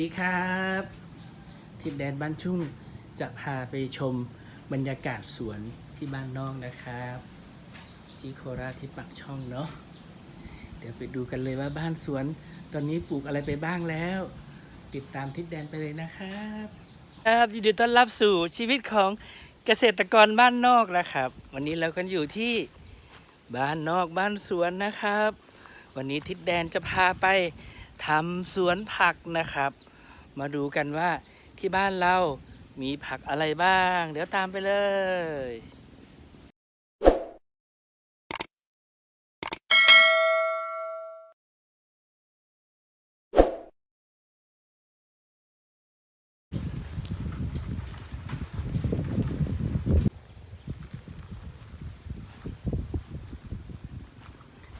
สวัสดีครับทิดแดนบ้านชุ่งจะพาไปชมบรรยากาศสวนที่บ้านนอกนะครับ ที่โคราชที่ปักช่องเนาะเดี๋ยวไปดูกันเลยว่าบ้านสวน ตอนนี้ปลูกอะไรไปบ้างแล้ว ติดตามทิดแดนไปเลยนะครับ ครับยินดีต้อนรับสู่ชีวิตของเกษตรกรบ้านนอกนะครับ วันนี้เรากันอยู่ที่บ้านนอกบ้านสวนนะครับ วันนี้ทิดแดนจะพาไปทำสวนผักนะครับ มาดูกันว่าที่บ้านเรามีผักอะไรบ้าง เดี๋ยวตามไปเลย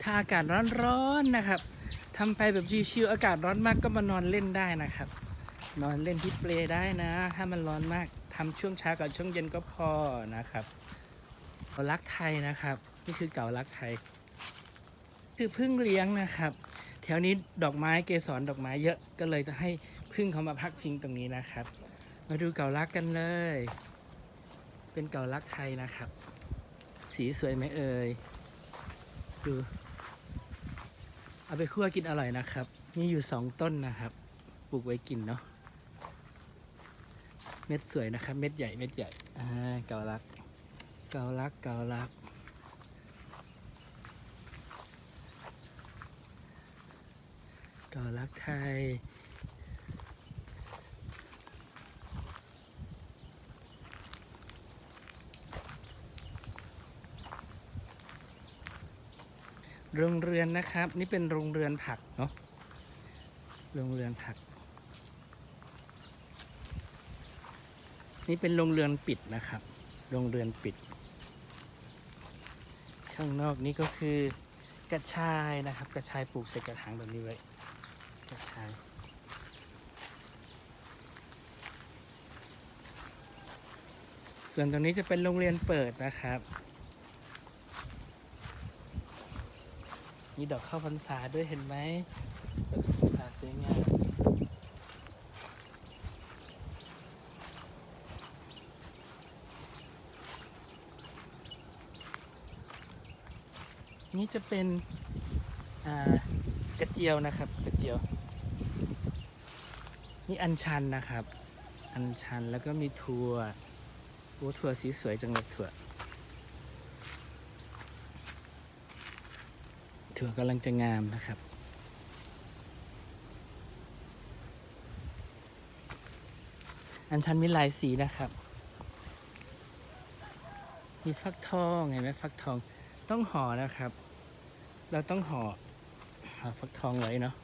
ถ้าอากาศร้อนๆนะครับทำไปแบบชิวๆอากาศร้อนมากก็มานอนเล่นได้นะครับ นอนเล่นที่เปลได้นะ ถ้ามันร้อนมากทำช่วงเช้ากับช่วงเย็นก็พอนะครับเกาลักไทยนะครับ นี่คือเก่าลักไทย คือพึ่งเลี้ยงนะครับ แถวนี้ดอกไม้เกสรดอกไม้เยอะก็เลยจะให้พึ่งเขามาพักพิงตรงนี้นะครับ มาดูเก่าลักกันเลย เป็นเก่าลักไทยนะครับ สีสวยไหมเอ่ยดูเอาไปคั่วกินอร่อยนะครับมีอยู่สองต้นนะครับ ปลูกไว้กินเนาะ เม็ดสวยนะครับ เม็ดใหญ่เม็ดใหญ่อ่าเกาลัก เกาลักเกาลักเกาลักไทยโรงเรือนนะครับ นี่เป็นโรงเรือนผักเนาะโรงเรือนผัก นี่เป็นโรงเรือนปิดนะครับ โรงเรือนปิด ข้างนอกนี่ก็คือกระชายนะครับ กระชายปลูกใส่กระถางแบบนี้ไว้กระชายส่วนตรงนี้จะเป็นโรงเรียนเปิดนะครับ มีดอกข้าวพรรษาด้วยเห็นไหมดอกข้าวพรรษาสวยงาม นี่จะเป็นกระเจียวนะครับ กระเจียว นี่อัญชันนะครับ อัญชันแล้วก็มีถั่วโอ้ถั่วสีสวยจังเลยถั่วถั่วกำลังจะงามนะครับอันชันมีหลายสีนะครับ มีฟักทองเห็นไหมฟักทอง ต้องห่อนะครับ เราต้องห่อห่อฟักทองไว้เนาะ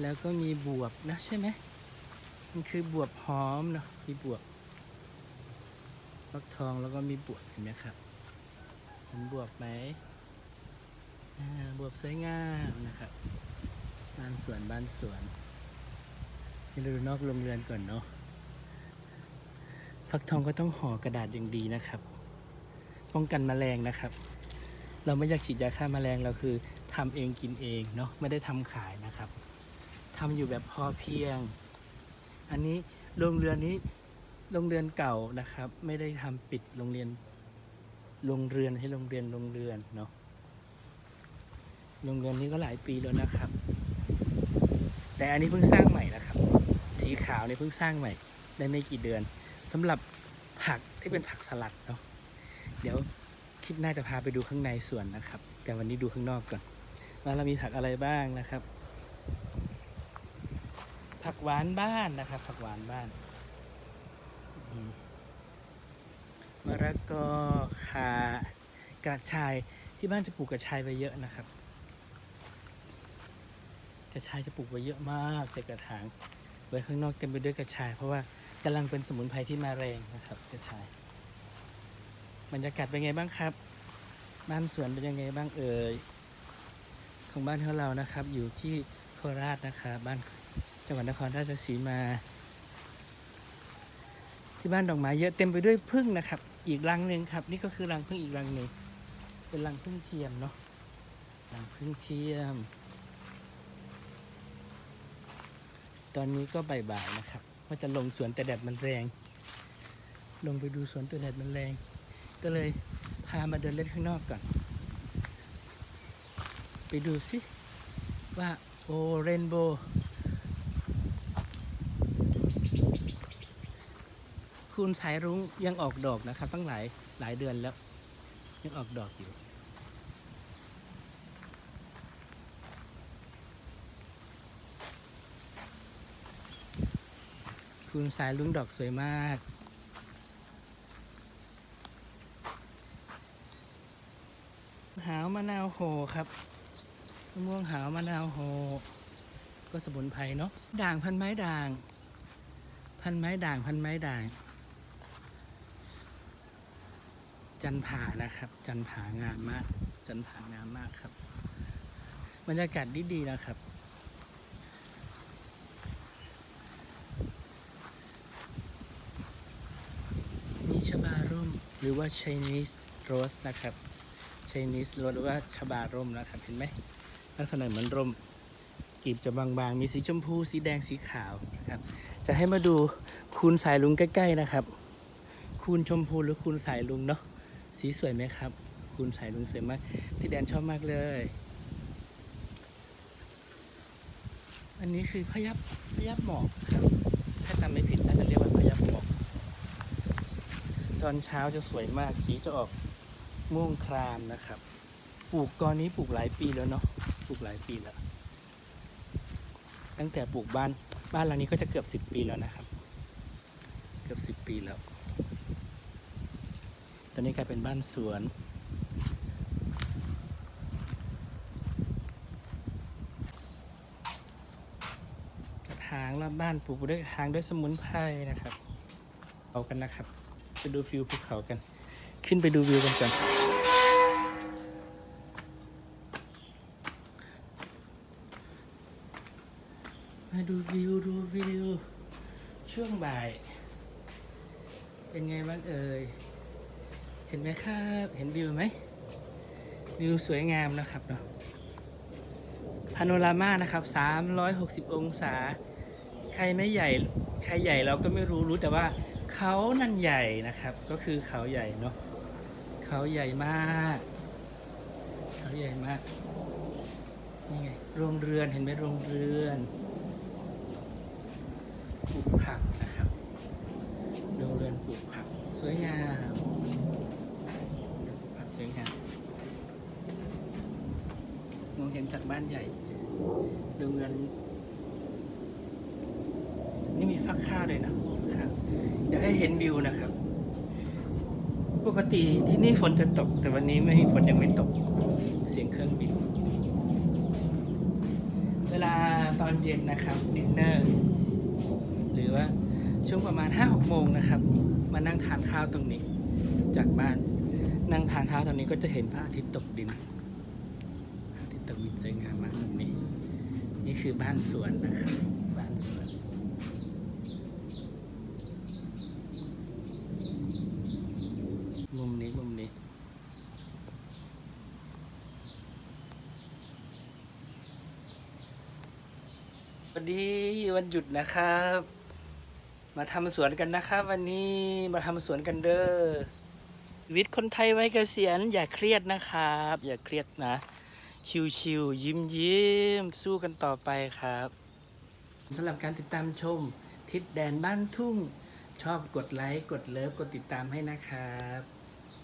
แล้วก็มีบวบนะใช่ไหมมันคือบวบหอมเนาะมีบวบฟักทองแล้วก็มีบวบเห็นไหมครับเห็นบวบไหมบวบสวยงามนะครับบ้านสวนบ้านสวนนี่เราดูนอกโรงเรือนก่อนเนาะฟักทองก็ต้องห่อกระดาษอย่างดีนะครับ ป้องกันแมลงนะครับ เราไม่อยากฉีดยาฆ่าแมลงเราคือทำเองกินเองเนาะไม่ได้ทำขายนะครับทำอยู่แบบพอเพียง อันนี้โรงเรือนนี้โรงเรือนเก่านะครับ ไม่ได้ทำปิดโรงเรียนโรงเรือนให้โรงเรียนโรงเรือนเนาะโรงเรือนนี้ก็หลายปีแล้วนะครับ แต่อันนี้เพิ่งสร้างใหม่นะครับ สีขาวนี่เพิ่งสร้างใหม่ได้ไม่กี่เดือนสำหรับผักที่เป็นผักสลัดเนาะ ดี๋ยวคลิปหน้าจะพาไปดูข้างในสวนนะครับ แต่วันนี้ดูข้างนอกก่อนว่าเรามีผักอะไรบ้างนะครับ ผักหวานบ้านนะครับ ผักหวานบ้านมะระกอข่ากระชายที่บ้านจะปลูกกระชายไว้เยอะนะครับ กระชายจะปลูกไว้เยอะมากใส่กระถางไว้ข้างนอกเต็มไปด้วยกระชาย เพราะว่ากำลังเป็นสมุนไพรที่มาแรงนะครับ กระชาย บรรยากาศเป็นไงบ้างครับ บ้านสวนเป็นยังไงบ้างเอ่ยของบ้านของเรานะครับ อยู่ที่โคราชนะครับบ้านจังหวัดนครราชสีมา ที่บ้านดอกไม้เยอะเต็มไปด้วยพึ่งนะครับ อีกรังหนึ่งครับ นี่ก็คือรังพึ่งอีกรังหนึ่งเป็นรังพึ่งเทียมเนาะรังพึ่งเทียม ตอนนี้ก็บ่ายๆนะครับว่าจะลงสวนแต่แดดมันแรง ลงไปดูสวนแต่แดดมันแรง ก็เลยพามาเดินเล่นข้างนอกก่อน ไปดูสิว่าโอเรนโบว์คุณสายรุ้งยังออกดอกนะครับ ตั้งหลายหลายเดือนแล้ว ยังออกดอกอยู่คุณสายลุ้งดอกสวยมาก หาวมะ นาวโหครับมะม่วงหาวมะนาวโห ก็สมุนไพรเนาะด่างพันไม้ด่าง พันไม้ด่างพันไม้ด่าง จันผานะครับ จันผางามมาก จันผางามมากครับบรรยากาศดีๆนะครับนี่ชบาร่มหรือว่า Chinese Rose นะครับ Chinese Rose หรือว่าชบาร่มนะครับ เห็นไหมลักษณะเหมือนร่มกีบจะบางๆ มีสีชมพู สีแดงสีขาวนะครับ จะให้มาดูคูณสายลุงใกล้ๆนะครับ คูณชมพูหรือคูณสายลุงเนาะสีสวยไหมครับ คูณสายลุงสวยมากพี่แดนชอบมากเลย อันนี้คือพยับพยับหมอกครับถ้าจำไม่ผิดน่าจะเรียกว่าพยับหมอก ตอนเช้าจะสวยมากสีจะออก ม่วงครามนะครับ ปลูกกอนนี้ปลูกหลายปีแล้วเนาะปลูกหลายปีแล้ว ตั้งแต่ปลูกบ้านบ้านหลังนี้ก็จะเกือบสิบปีแล้วนะครับ เกือบสิบปีแล้ว ตอนนี้กลายเป็นบ้านสวนกระถางรอบบ้านปลูกด้วยกระถางด้วยสมุนไพรนะครับ เอากันนะครับ ไปดูฟิวภูเขากัน ขึ้นไปดูวิวกันก่อน มาดูวิวดูวิวช่วงบ่าย เป็นไงบ้างเอ่ย เห็นไหมครับ เห็นวิวไหมวิวสวยงามนะครับเนาะพาโนรามานะครับ 360 องศา ใครไม่ใหญ่ ใครใหญ่เราก็ไม่รู้รู้แต่ว่าเขานั่นใหญ่นะครับ ก็คือเขาใหญ่เนาะเขาใหญ่มาก เขาใหญ่มากนี่ไงโรงเรือนเห็นไหมโรงเรือน ปลูกผักนะครับโรงเรือนปลูกผักสวยงามปลูกผักสวยงามมองเห็นจากบ้านใหญ่โรงเรือนนี่มีฟักข้าวเลยนะครับอยากให้เห็นวิวนะครับ ปกติที่นี่ฝนจะตก แต่วันนี้ไม่ฝนยังไม่ตก เสียงเครื่องบิน เวลาตอนเย็นนะครับดินเนอร์ วงประมาณ5้าหกโมงนะครับ มานั่งทานข้าวตรงนี้ จากบ้านนั่งทานข้าวตรงนี้ก็จะเห็นพระอาทิตย์ตกดินพระอาทิตย์ตกดินสวยงามมากตรงนี้ นี่คือบ้านสวนนะครับบ้านสวนมุมนี้มุมนี้วัสดีวันหยุดนะครับ มาทำสวนกันนะครับวันนี้มาทำสวนกันเด้อชีวิตคนไทยไว้เกษียณอย่าเครียดนะครับ อย่าเครียดนะ ชิวๆยิ้มยิ้มๆสู้กันต่อไปครับสำหรับการติดตามชม ทิศแดนบ้านทุ่ง ชอบกดไลค์ กดเลิฟ กดติดตามให้นะครับ